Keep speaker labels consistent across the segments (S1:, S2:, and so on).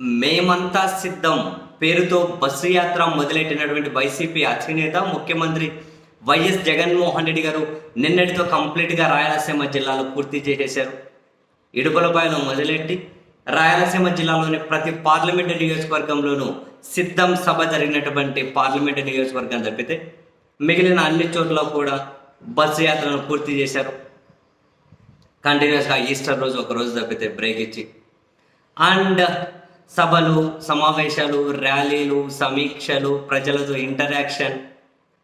S1: మేమంతా సిద్ధం. పేరుతో బస్సు యాత్ర మొదలెట్టినటువంటి వైసీపీ అధినేత ముఖ్యమంత్రి వైఎస్ జగన్మోహన్ రెడ్డి గారు నిన్నటితో కంప్లీట్గా రాయలసీమ జిల్లాలో పూర్తి చేసేశారు. ఇడుపులపాయలో మొదలెట్టి రాయలసీమ జిల్లాలోని ప్రతి పార్లమెంటు నియోజకవర్గంలోనూ సిద్ధం సభ జరిగినటువంటి పార్లమెంటు నియోజకవర్గం తప్పితే మిగిలిన అన్ని చోట్ల కూడా బస్సు యాత్రను పూర్తి చేశారు. కంటిన్యూస్గా ఈస్టర్ రోజు ఒక రోజు తప్పితే బ్రేక్ ఇచ్చి. అండ్ సభలు సమావేశాలు ర్యాలీలు సమీక్షలు ప్రజలతో ఇంటరాక్షన్.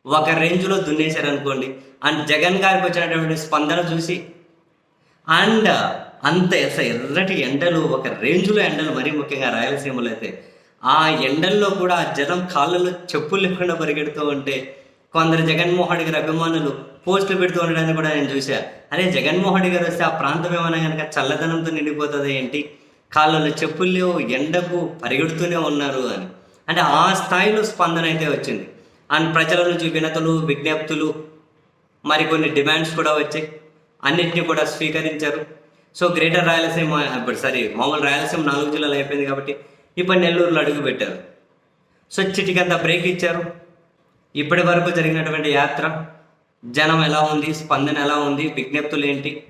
S1: ఒక రేంజ్లో దున్నేశారు అనుకోండి అండ్ జగన్ గారికి వచ్చినటువంటి స్పందన చూసి అండ్ అంత ఎర్రటి ఎండలు ఒక రేంజ్లో ఎండలు మరీ ముఖ్యంగా రాయలసీమలో అయితే ఆ ఎండల్లో కూడా జనం కాళ్ళలో చెప్పులు లేకుండా పరిగెడుతూ ఉంటే కొందరు జగన్మోహన్ గారి అభిమానులు పోస్టులు పెడుతూ ఉండడాన్ని కూడా నేను చూసా అరే జగన్మోహన్ గారు వస్తే ఆ ప్రాంతం ఏమైనా కనుక చల్లదనంతో నిండిపోతుంది ఏంటి? కాళ్ళలో చెప్పులు ఎండకు పరిగెడుతూనే ఉన్నారు అని. అంటే ఆ స్థాయిలో స్పందన అయితే వచ్చింది. అండ్ ప్రజల నుంచి వినతులు విజ్ఞప్తులు మరికొన్ని డిమాండ్స్ కూడా వచ్చాయి. అన్నిటిని కూడా స్వీకరించారు. సో గ్రేటర్ రాయలసీమ ఇప్పుడు సారీ మామూలు రాయలసీమ నాలుగు జిల్లాలు అయిపోయింది కాబట్టి ఇప్పుడు నెల్లూరులో అడుగు పెట్టారు. సో చిటికంత బ్రేక్ ఇచ్చారు. ఇప్పటి వరకు జరిగినటువంటి యాత్ర జనం ఎలా ఉంది స్పందన ఎలా ఉంది విజ్ఞప్తులు ఏంటి?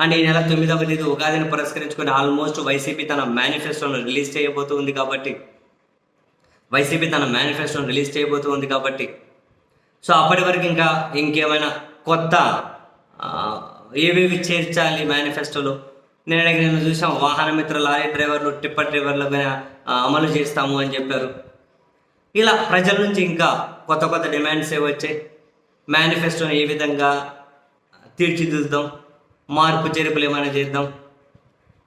S1: అండ్ ఈ నెల తొమ్మిదవ తేదీ ఉగాదిని పురస్కరించుకుని ఆల్మోస్ట్ వైసీపీ తన మేనిఫెస్టోను రిలీజ్ చేయబోతుంది కాబట్టి. వైసీపీ తన మేనిఫెస్టోను రిలీజ్ చేయబోతుంది కాబట్టి. సో అప్పటి వరకు ఇంకా ఇంకేమైనా కొత్త ఏవేవి చేర్చాలి మేనిఫెస్టోలో నేను నేను చూసాం వాహన మిత్ర లారీ డ్రైవర్లు టిప్పర్ డ్రైవర్లు అమలు చేస్తాము అని చెప్పారు. ఇలా ప్రజల నుంచి ఇంకా కొత్త కొత్త డిమాండ్స్ ఏ వచ్చాయి? మేనిఫెస్టోని ఏ విధంగా తీర్చిదిద్దాం? మార్పు చేర్పులు ఏమైనా చేద్దాం?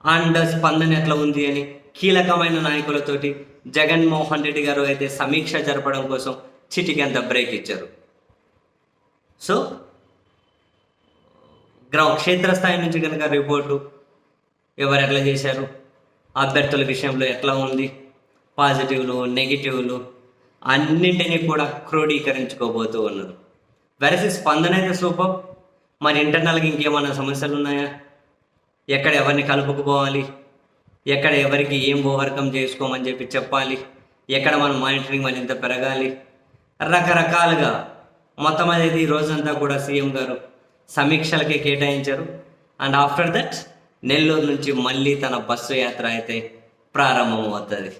S1: అండ్ స్పందన ఎట్లా ఉంది అని కీలకమైన నాయకులతోటి జగన్మోహన్ రెడ్డి గారు అయితే సమీక్ష జరపడం కోసం చిటికి అంత బ్రేక్ ఇచ్చారు. సో గ్రౌ క్షేత్రస్థాయి నుంచి కనుక రిపోర్టు ఎవరు ఎట్లా చేశారు? అభ్యర్థుల విషయంలో ఎట్లా ఉంది? పాజిటివ్లు నెగిటివ్లు అన్నింటినీ కూడా క్రోడీకరించుకోబోతూ ఉన్నారు. వెరసి స్పందన అయితే సూపర్. మరి ఇంటర్నల్గా ఇంకేమైనా సమస్యలు ఉన్నాయా? ఎక్కడ ఎవరిని కలుపుకుపోవాలి ఎక్కడ ఎవరికి ఏం ఓవర్కమ్ చేసుకోమని చెప్పి చెప్పాలి? ఎక్కడ మన మానిటరింగ్ మరింత పెరగాలి? రకరకాలుగా మొత్తం అనేది రోజంతా కూడా సీఎం గారు సమీక్షలకే కేటాయించారు. అండ్ ఆఫ్టర్ దట్ నెల్లూరు నుంచి మళ్ళీ తన బస్సు యాత్ర అయితే ప్రారంభం అవుతుంది